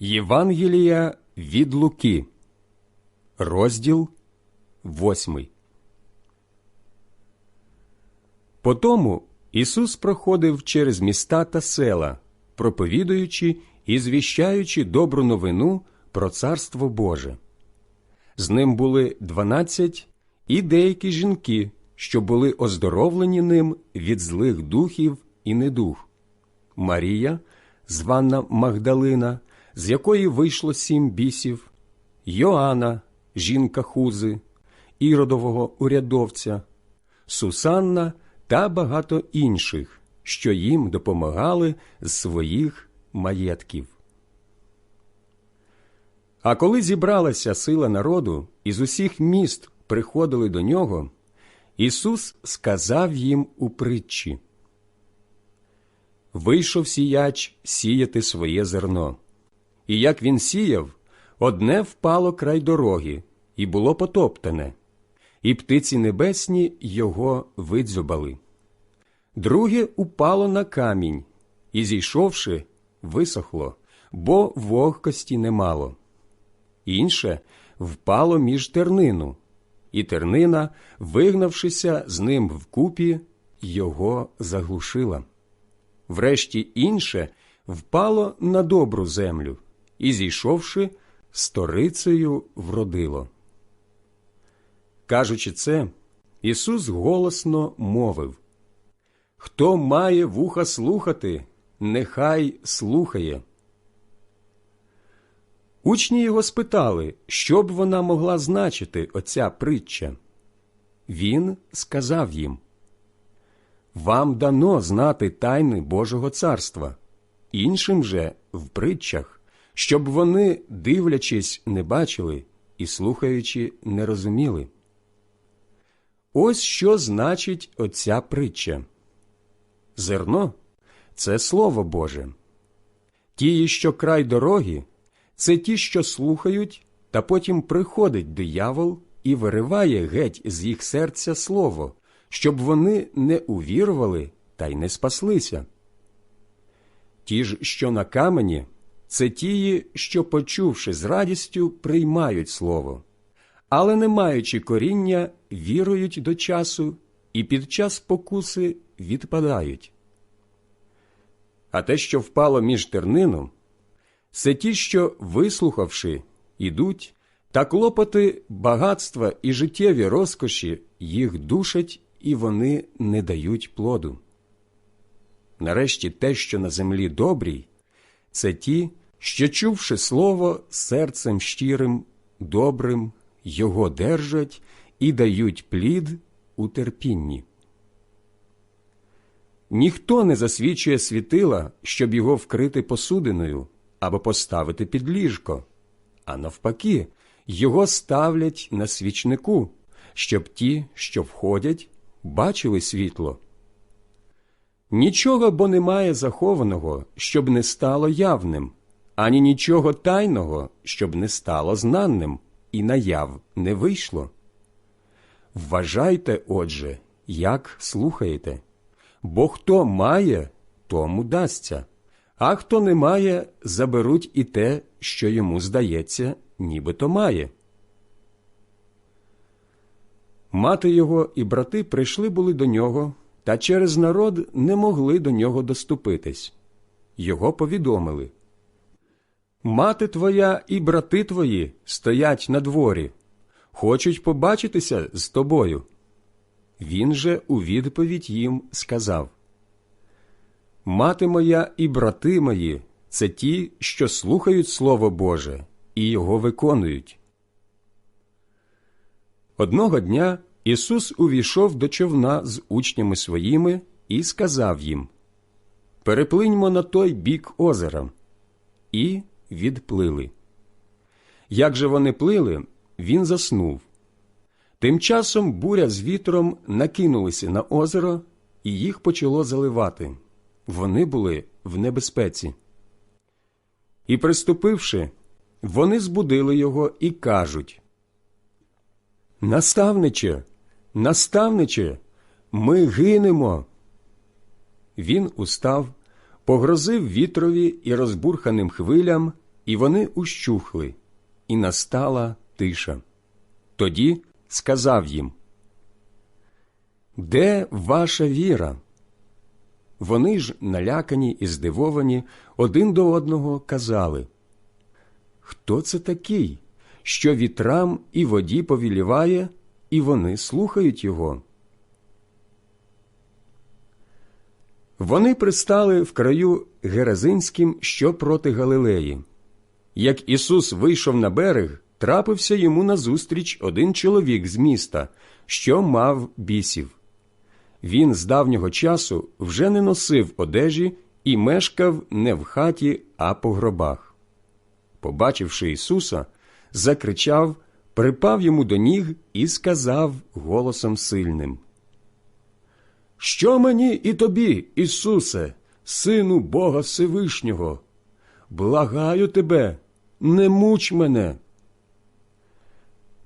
Євангелія від Луки, розділ восьмий. Потому Ісус проходив через міста та села, проповідуючи і звіщаючи добру новину про Царство Боже. З ним були дванадцять і деякі жінки, що були оздоровлені ним від злих духів і недух. Марія, звана Магдалина, з якої вийшло сім бісів, Йоанна, жінка Хузи, Іродового урядовця, Сусанна та багато інших, що їм допомагали з своїх маєтків. А коли зібралася сила народу, із усіх міст приходили до нього, Ісус сказав їм у притчі Вийшов сіяч сіяти своє зерно. І як він сіяв, одне впало край дороги, і було потоптане, і птиці небесні його видзюбали. Друге упало на камінь, і, зійшовши, висохло, бо вогкості немало. Інше впало між тернину, і тернина, вигнавшися з ним вкупі, його заглушила. Врешті інше впало на добру землю і, зійшовши, сторицею вродило. Кажучи це, Ісус голосно мовив Хто має вуха слухати, нехай слухає. Учні його спитали, що б вона могла значити оця притча. Він сказав їм Вам дано знати тайни Божого царства, іншим же в притчах, щоб вони, дивлячись, не бачили і слухаючи, не розуміли. Ось що значить оця притча. Зерно це Слово Боже. Ті, що край дороги, це ті, що слухають, та потім приходить диявол і вириває геть з їх серця слово, щоб вони не увірували та й не спаслися. Ті ж, що на камені, це ті, що, почувши з радістю, приймають слово, але, не маючи коріння, вірують до часу і під час покуси відпадають. А те, що впало між тернином, це ті, що, вислухавши, ідуть, та клопоти багатства і життєві розкоші їх душать, і вони не дають плоду. Нарешті те, що на землі добрій, це ті, що, чувши слово серцем щирим, добрим, його держать і дають плід у терпінні. Ніхто не засвічує світила, щоб його вкрити посудиною або поставити під ліжко, а навпаки, його ставлять на свічнику, щоб ті, що входять, бачили світло. Нічого бо немає захованого, щоб не стало явним, ані нічого тайного, щоб не стало знаним, і наяв не вийшло. Вважайте, отже, як слухаєте, бо хто має, тому дасться, а хто не має, заберуть і те, що йому здається, нібито має. Мати його і брати прийшли були до нього, та через народ не могли до нього доступитись. Його повідомили Мати твоя і брати твої стоять на дворі, хочуть побачитися з тобою. Він же у відповідь їм сказав Мати моя і брати мої це ті, що слухають Слово Боже і його виконують. Одного дня Ісус увійшов до човна з учнями своїми і сказав їм Переплиньмо на той бік озера. І відплили. Як же вони плили, він заснув. Тим часом буря з вітром накинулися на озеро, і їх почало заливати. Вони були в небезпеці. І, приступивши, вони збудили його і кажуть Наставниче, наставниче, ми гинемо. Він устав, погрозив вітрові і розбурханим хвилям, і вони ущухли, і настала тиша. Тоді сказав їм, Де ваша віра? Вони ж, налякані і здивовані, один до одного казали, Хто це такий, що вітрам і воді повіліває, і вони слухають його? Вони пристали в краю Геразинським, що проти Галилеї. Як Ісус вийшов на берег, трапився йому назустріч один чоловік з міста, що мав бісів. Він з давнього часу вже не носив одежі і мешкав не в хаті, а по гробах. Побачивши Ісуса, закричав, припав йому до ніг і сказав голосом сильним що мені і тобі, Ісусе, Сину Бога Всевишнього? Благаю тебе, не муч мене.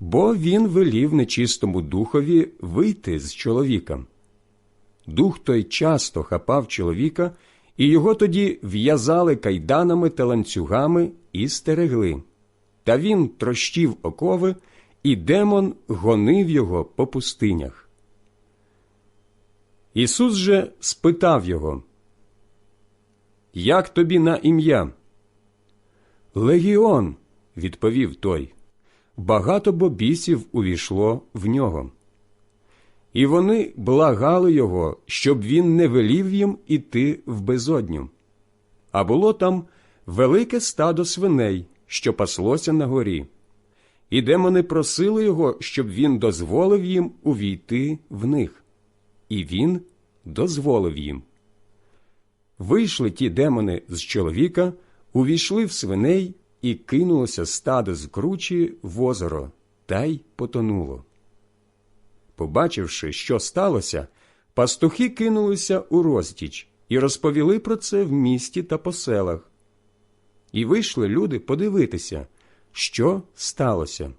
Бо він велів нечистому духові вийти з чоловіка. Дух той часто хапав чоловіка, і його тоді в'язали кайданами та ланцюгами і стерегли. Та він трощив окови, і демон гонив його по пустинях. Ісус же спитав його, Як тобі на ім'я? Легіон, відповів той, багато бобісів увійшло в нього. І вони благали його, щоб він не велів їм іти в безодню. А було там велике стадо свиней, що паслося на горі. І демони просили його, щоб він дозволив їм увійти в них і він дозволив їм. Вийшли ті демони з чоловіка, увійшли в свиней і кинулося стадо з кручі в озеро, та й потонуло. Побачивши, що сталося, пастухи кинулися у розтіч і розповіли про це в місті та по селах. І вийшли люди подивитися, що сталося.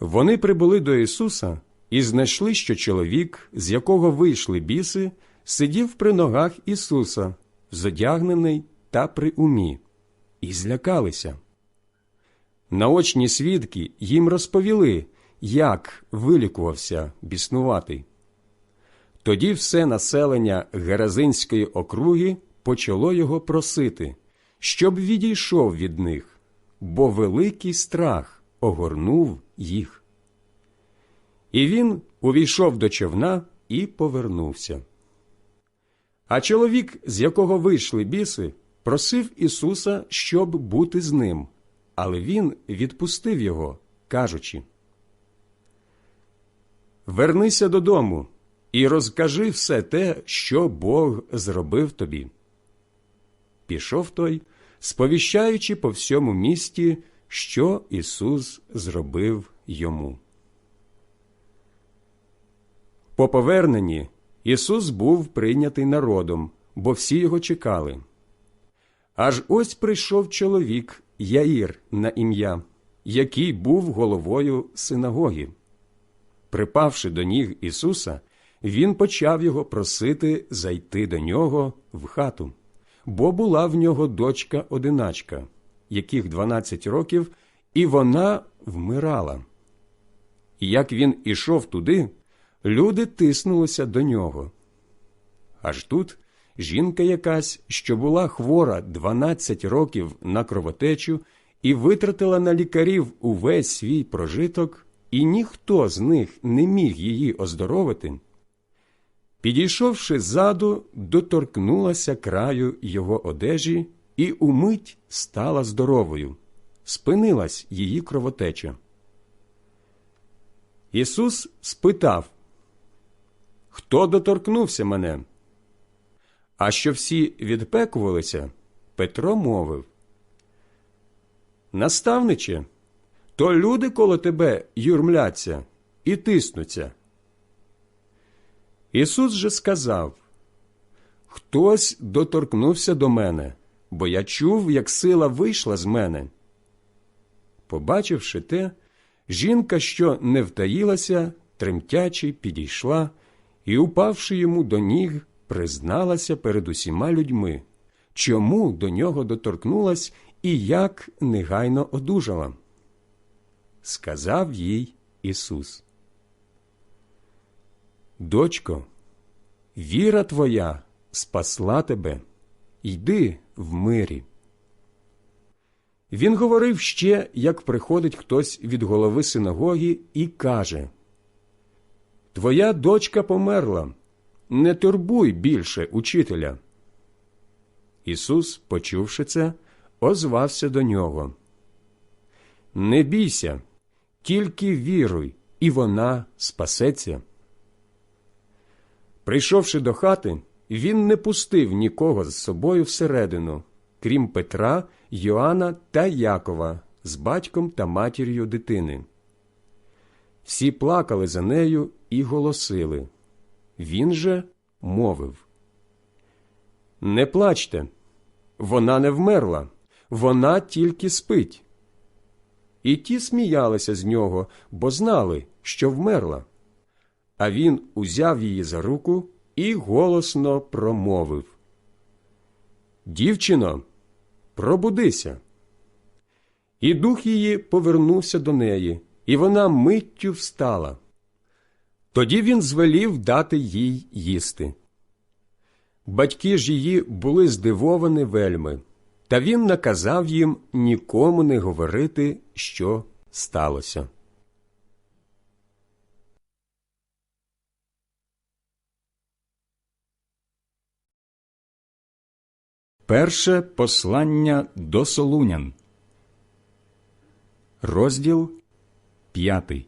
Вони прибули до Ісуса і знайшли, що чоловік, з якого вийшли біси, сидів при ногах Ісуса, зодягнений та при умі, і злякалися. Наочні свідки їм розповіли, як вилікувався біснуватий. Тоді все населення Геразинської округи почало його просити, щоб відійшов від них, бо великий страх огорнув їх. І він увійшов до човна і повернувся. А чоловік, з якого вийшли біси, просив Ісуса, щоб бути з ним, але він відпустив його, кажучи Вернися додому і розкажи все те, що Бог зробив тобі. Пішов той, сповіщаючи по всьому місті, що Ісус зробив йому. По поверненні Ісус був прийнятий народом, бо всі його чекали. Аж ось прийшов чоловік Яїр на ім'я, який був головою синагоги. Припавши до ніг Ісуса, він почав його просити зайти до нього в хату, бо була в нього дочка одиначка, яких дванадцять років, і вона вмирала. І як він ішов туди, люди тиснулися до нього. Аж тут жінка якась, що була хвора 12 років на кровотечу і витратила на лікарів увесь свій прожиток, і ніхто з них не міг її оздоровити. Підійшовши ззаду, доторкнулася краю його одежі і умить стала здоровою, спинилась її кровотеча. Ісус спитав Хто доторкнувся мене? А що всі відпекувалися, Петро мовив Наставниче, то люди коло тебе юрмляться і тиснуться. Ісус же сказав Хтось доторкнувся до мене, бо я чув, як сила вийшла з мене. Побачивши те, жінка, що не втаїлася, тремтячи, підійшла і, упавши йому до ніг, призналася перед усіма людьми, чому до нього доторкнулась і як негайно одужала. Сказав їй Ісус. Дочко, віра твоя спасла тебе, йди в мирі. Він говорив ще, як приходить хтось від голови синагоги і каже Твоя дочка померла, не турбуй більше учителя. Ісус, почувши це, озвався до нього. Не бійся, тільки віруй, і вона спасеться. Прийшовши до хати, він не пустив нікого з собою всередину, крім Петра, Йоанна та Якова з батьком та матір'ю дитини. Всі плакали за нею і голосили. Він же мовив Не плачте, вона не вмерла, вона тільки спить. І ті сміялися з нього, бо знали, що вмерла. А він узяв її за руку і голосно промовив Дівчино, пробудися. І дух її повернувся до неї, і вона миттю встала. Тоді він звелів дати їй їсти. Батьки ж її були здивовані вельми, та він наказав їм нікому не говорити, що сталося. Перше послання до Солунян, розділ п'ятий.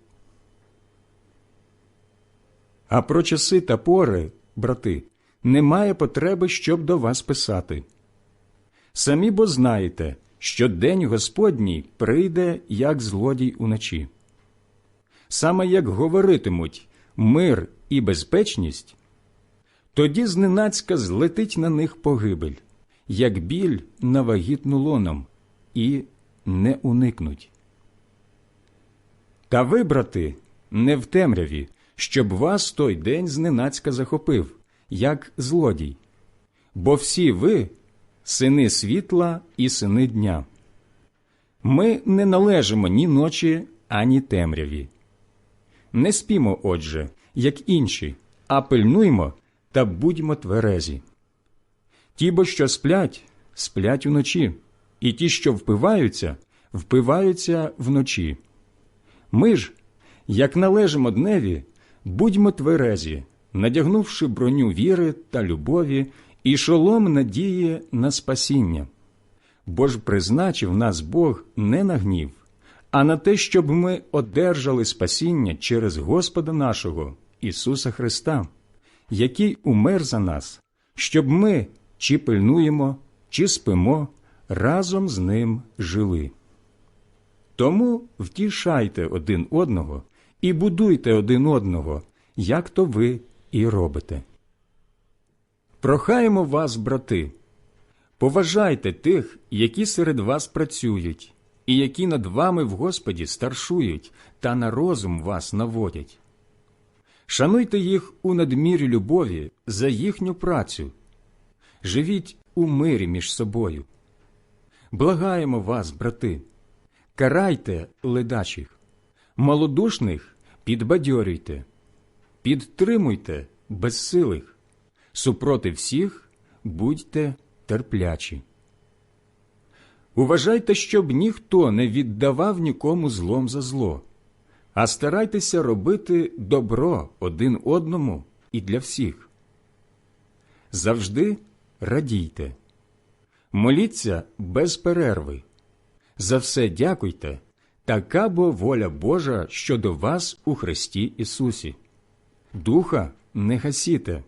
А про часи та пори, брати, немає потреби, щоб до вас писати. Самі бо знаєте, що день Господній прийде, як злодій уночі. Саме як говоритимуть мир і безпечність, тоді зненацька злетить на них погибель як біль на вагітну лоном, і не уникнуть. Та вибрати не в темряві, щоб вас той день зненацька захопив, як злодій. Бо всі ви сини світла і сини дня. Ми не належимо ні ночі, ані темряві. Не спімо, отже, як інші, а пильнуймо та будьмо тверезі. Ті, бо що сплять, сплять уночі, і ті, що впиваються, впиваються вночі. Ми ж, як належимо дневі, будьмо тверезі, надягнувши броню віри та любові і шолом надії на спасіння. Бо ж призначив нас Бог не на гнів, а на те, щоб ми одержали спасіння через Господа нашого, Ісуса Христа, який умер за нас, щоб ми чи пильнуємо, чи спимо, разом з ним жили. Тому втішайте один одного і будуйте один одного, як то ви і робите. Прохаємо вас, брати, поважайте тих, які серед вас працюють, і які над вами в Господі старшують та на розум вас наводять. Шануйте їх у надмірі любові за їхню працю живіть у мирі між собою. Благаємо вас, брати, карайте ледачих, малодушних підбадьорюйте, підтримуйте безсилих, супроти всіх будьте терплячі. Уважайте, щоб ніхто не віддавав нікому злом за зло, а старайтеся робити добро один одному і для всіх. Завжди радійте, моліться без перерви. За все дякуйте, така бо воля Божа щодо вас у Христі Ісусі. Духа не гасіте,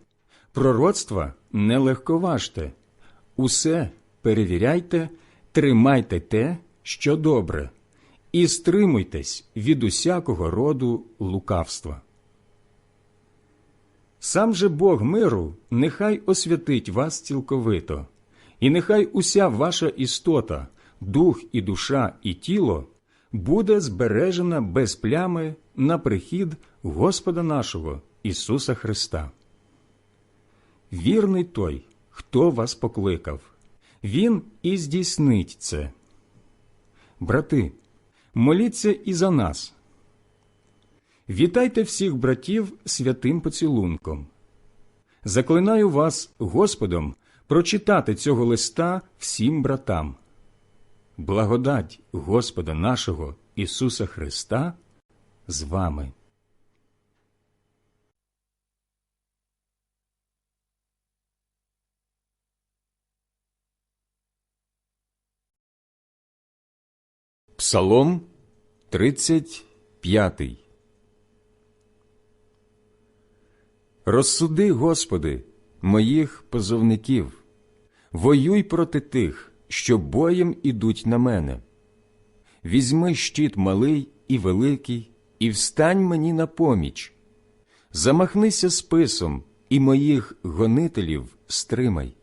пророцтва не легковажте, усе перевіряйте, тримайте те, що добре, і стримуйтесь від усякого роду лукавства. Сам же Бог миру нехай освятить вас цілковито, і нехай уся ваша істота, дух і душа, і тіло буде збережена без плями на прихід Господа нашого Ісуса Христа. Вірний той, хто вас покликав, Він і здійснить це. Брати, моліться і за нас. Вітайте всіх братів святим поцілунком. Заклинаю вас Господом прочитати цього листа всім братам. Благодать Господа нашого Ісуса Христа з вами. Псалом 35 Розсуди, Господи, моїх позовників, воюй проти тих, що боєм ідуть на мене. Візьми щит малий і великий, і встань мені на поміч. Замахнися списом, і моїх гонителів стримай.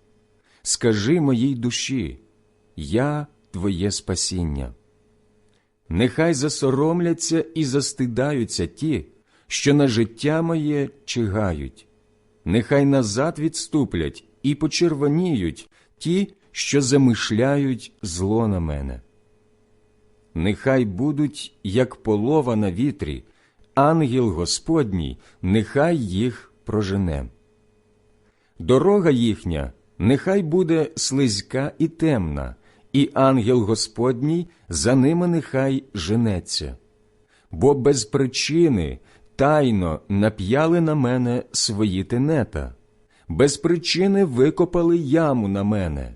Скажи моїй душі, я твоє спасіння. Нехай засоромляться і застидаються ті, що на життя моє чигають, нехай назад відступлять і почервоніють ті, що замишляють зло на мене. Нехай будуть, як полова на вітрі, ангел Господній, нехай їх прожене. Дорога їхня нехай буде слизька і темна, і ангел Господній за ними нехай женеться. Бо без причини тайно нап'яли на мене свої тенета, без причини викопали яму на мене.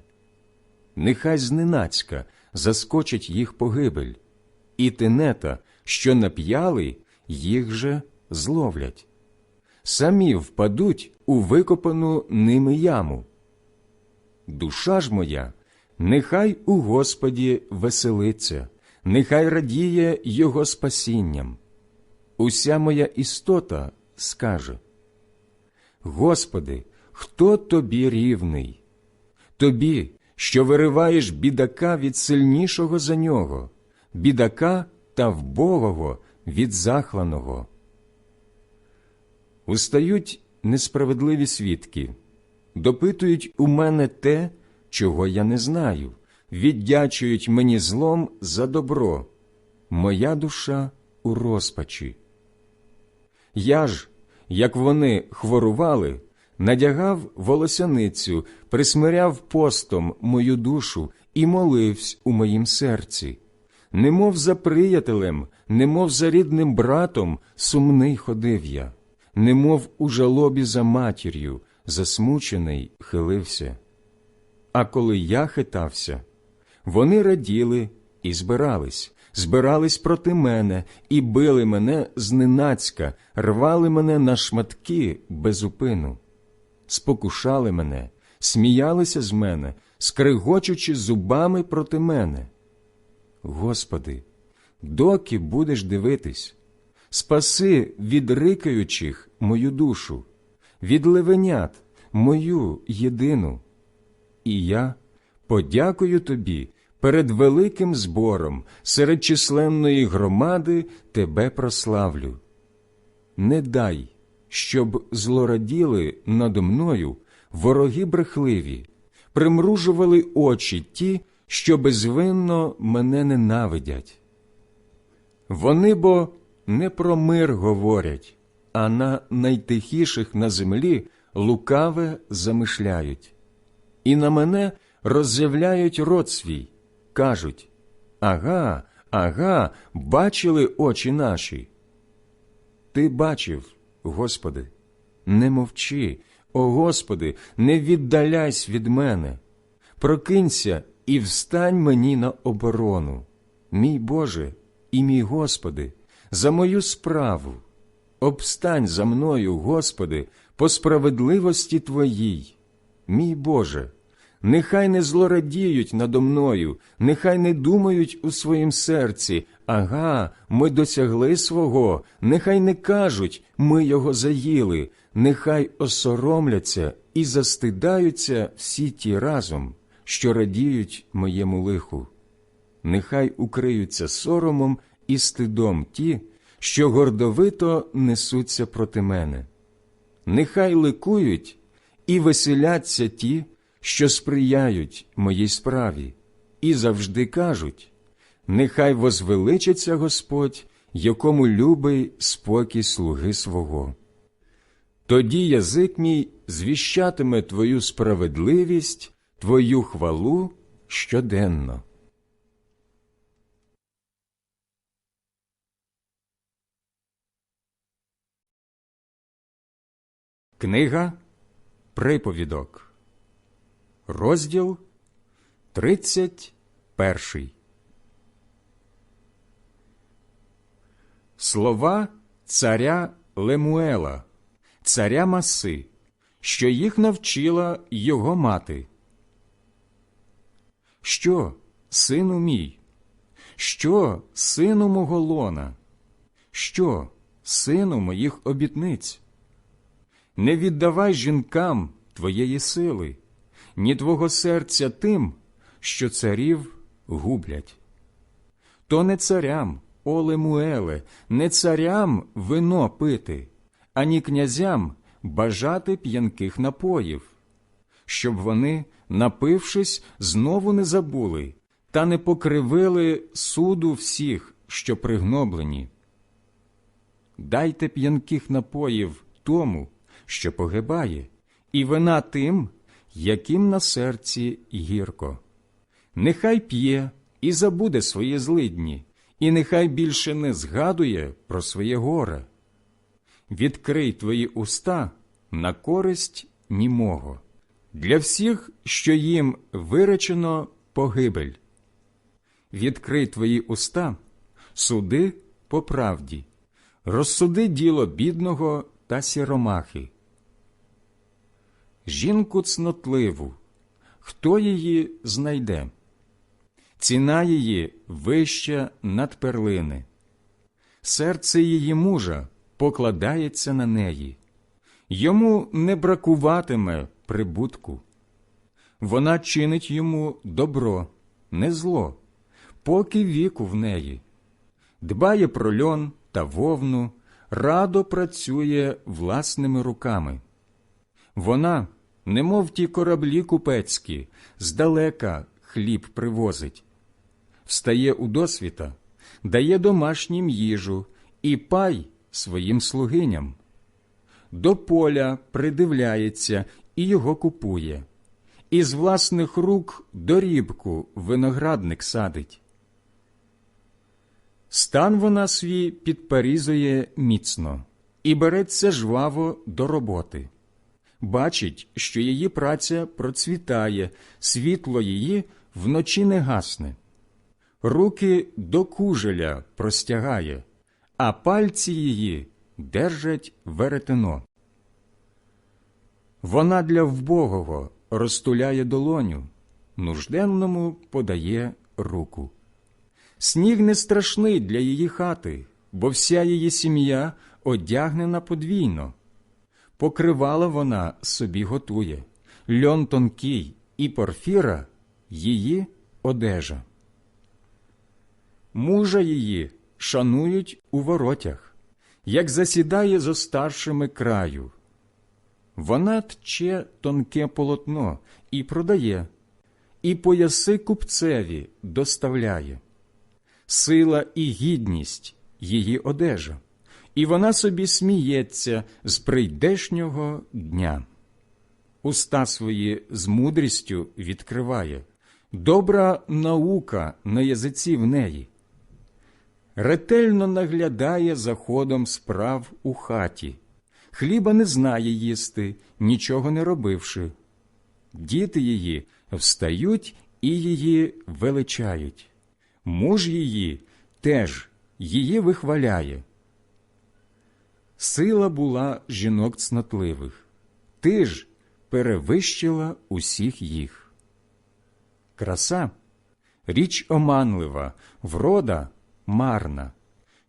Нехай зненацька заскочить їх погибель, і тенета, що нап'яли, їх же зловлять. Самі впадуть у викопану ними яму. Душа ж моя, нехай у Господі веселиться, нехай радіє Його спасінням. Уся моя істота скаже: Господи, хто тобі рівний? Тобі, що вириваєш бідака від сильнішого за нього, бідака та вбогого від захланого. Устають несправедливі свідки, допитують у мене те, чого я не знаю, віддячують мені злом за добро, моя душа у розпачі. Я ж, як вони хворували, надягав волосяницю, присмиряв постом мою душу і моливсь у моїм серці. Немов за приятелем, немов за рідним братом сумний ходив я, немов у жалобі за матір'ю, засмучений хилився. А коли я хитався, вони раділи і збирались, збирались проти мене і били мене зненацька, рвали мене на шматки без упину, спокушали мене, сміялися з мене, скригочучи зубами проти мене. Господи, доки будеш дивитись, спаси від рикаючих мою душу, від левенят мою єдину. І я подякую тобі перед великим збором, серед численної громади тебе прославлю. Не дай, щоб злораділи надо мною вороги брехливі, примружували очі ті, що безвинно мене ненавидять. Вони бо не про мир говорять, а на найтихіших на землі лукаве замишляють. І на мене роззявляють рот свій, кажуть Ага, ага, бачили очі наші. Ти бачив, Господи, не мовчи, о Господи, не віддаляйся від мене. Прокинься і встань мені на оборону, мій Боже і мій Господи, за мою справу. Обстань за мною, Господи, по справедливості Твоїй, мій Боже, нехай не злорадіють надо мною, нехай не думають у своїм серці, ага, ми досягли свого, нехай не кажуть, ми його заїли, нехай осоромляться і застидаються всі ті разом, що радіють моєму лиху. Нехай укриються соромом і стидом ті, що гордовито несуться проти мене. Нехай ликують і веселяться ті, що сприяють моїй справі, і завжди кажуть Нехай возвеличиться Господь, якому любий спокій слуги свого. Тоді язик мій звіщатиме твою справедливість, твою хвалу щоденно. Книга Приповідок, розділ 31. Слова царя Лемуела, царя Маси, що їх навчила його мати. Що, сину мій? Що, сину мого лона? Що, сину моїх обітниць? Не віддавай жінкам твоєї сили, ні твого серця тим, що царів гублять. То не царям, о Лемуеле, не царям вино пити, ані князям бажати п'янких напоїв, щоб вони, напившись, знову не забули та не покривили суду всіх, що пригноблені. Дайте п'янких напоїв тому, що погибає, і вина тим, яким на серці гірко. Нехай п'є і забуде свої злидні, і нехай більше не згадує про своє горе. Відкрий твої уста на користь німого, для всіх, що їм виречено погибель. Відкрий твої уста, суди по правді, розсуди діло бідного та сіромахи. Жінку цнотливу, хто її знайде? Ціна її вища над перлини. Серце її мужа покладається на неї, йому не бракуватиме прибутку. Вона чинить йому добро, не зло, поки віку в неї, дбає про льон та вовну, радо працює власними руками. Вона, немов ті кораблі купецькі, здалека хліб привозить, встає у досвіта, дає домашнім їжу і пай своїм слугиням. До поля придивляється і його купує, із власних рук дорібку виноградник садить. Стан вона свій підперізує міцно і береться жваво до роботи. Бачить, що її праця процвітає, світло її вночі не гасне. Руки до кужеля простягає, а пальці її держать веретено. Вона для вбогого розтуляє долоню, нужденному подає руку. Сніг не страшний для її хати, бо вся її сім'я одягнена подвійно. Покривала вона собі готує, льон тонкий і порфіра її одежа. Мужа її шанують у воротях, як засідає зо старшими краю. Вона тче тонке полотно і продає, і пояси купцеві доставляє сила і гідність її одежа, і вона собі сміється з прийдешнього дня. Уста свої з мудрістю відкриває, добра наука на язиці в неї. Ретельно наглядає за ходом справ у хаті, хліба не знає їсти, нічого не робивши. Діти її встають і її величають муж її теж її вихваляє. Сила була жінок цнотливих, ти ж перевищила усіх їх. Краса річ оманлива, врода марна.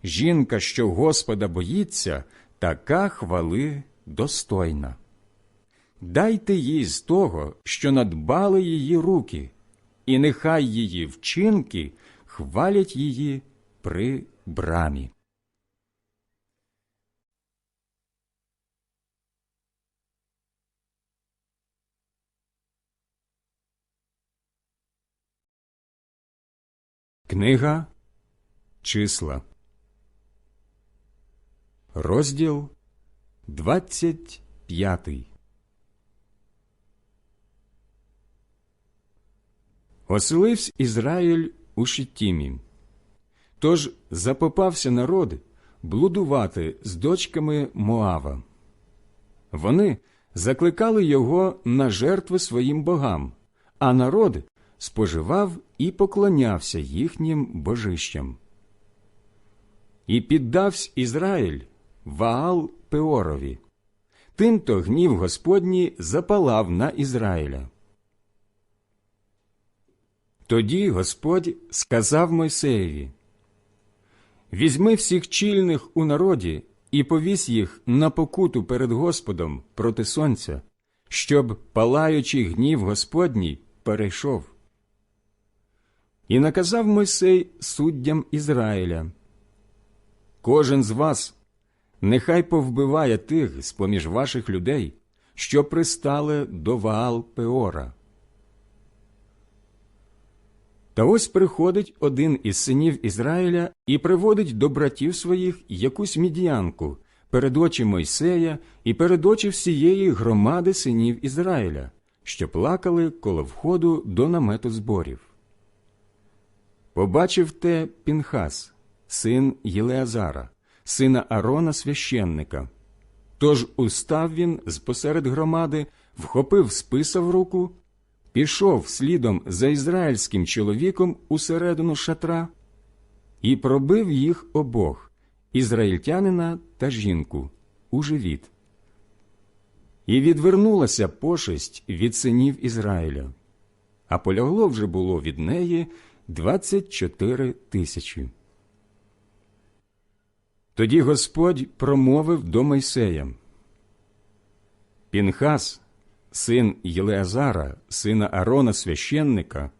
Жінка, що Господа боїться, така хвали достойна. Дайте їй з того, що надбали її руки, і нехай її вчинки хвалять її при брамі. Книга Числа. Розділ 25. Оселився Ізраїль у Шиттімі. Тож запопався народ блудувати з дочками Моава. Вони закликали його на жертви своїм богам, а народ споживав і поклонявся їхнім божищам. І піддавсь Ізраїль Ваал Пеорові. Тимто гнів Господній запалав на Ізраїля. Тоді Господь сказав Мойсеєві Візьми всіх чільних у народі і повісь їх на покуту перед Господом проти сонця, щоб палаючий гнів Господній перейшов. І наказав Мойсей суддям Ізраїля Кожен з вас нехай повбиває тих з поміж ваших людей, що пристали до Ваал Пеора. Та ось приходить один із синів Ізраїля і приводить до братів своїх якусь мідіянку перед очі Мойсея і перед очі всієї громади синів Ізраїля, що плакали коло входу до намету зборів. Побачив те Пінхас, син Єлеазара, сина Арона священника. Тож устав він з посеред громади, вхопив списа в руку, пішов слідом за ізраїльським чоловіком усередину шатра і пробив їх обох ізраїльтянина та жінку у живіт. І відвернулася пошесть від синів Ізраїля, а полягло вже було від неї двадцять чотири тисячі. Тоді Господь промовив до Мойсея. Пінхас, син Єлеазара, сина Арона священника,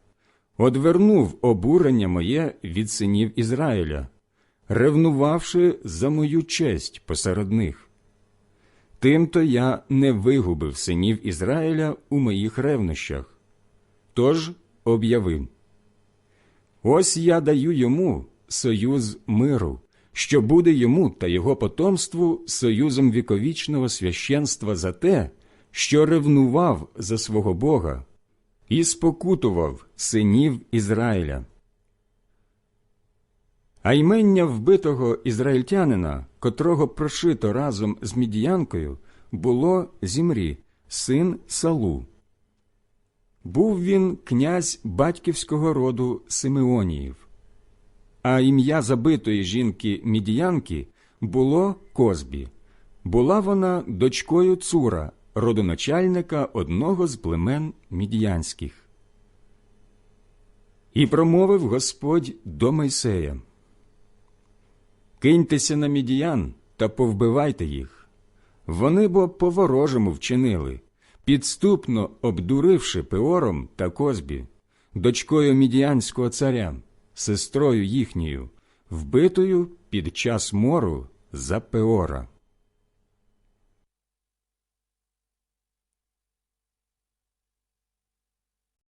одвернув обурення моє від синів Ізраїля, ревнувавши за мою честь посеред них. Тимто я не вигубив синів Ізраїля у моїх ревнощах. Тож об'явив Ось я даю йому союз миру, що буде йому та його потомству союзом віковічного священства за те, що ревнував за свого Бога і спокутував синів Ізраїля. А ймення вбитого ізраїльтянина, котрого прошито разом з мідіянкою, було Зімрі, син Салу. Був він князь батьківського роду Симеоніїв, а ім'я забитої жінки мідіянки було Козбі. Була вона дочкою Цура, родоначальника одного з племен мідіянських. І промовив Господь до Мойсея Киньтеся на мідіян та повбивайте їх. Вони бо по-ворожому вчинили, підступно обдуривши Пеором та Козбі, дочкою мідіанського царя, сестрою їхньою, вбитою під час мору за Пеора.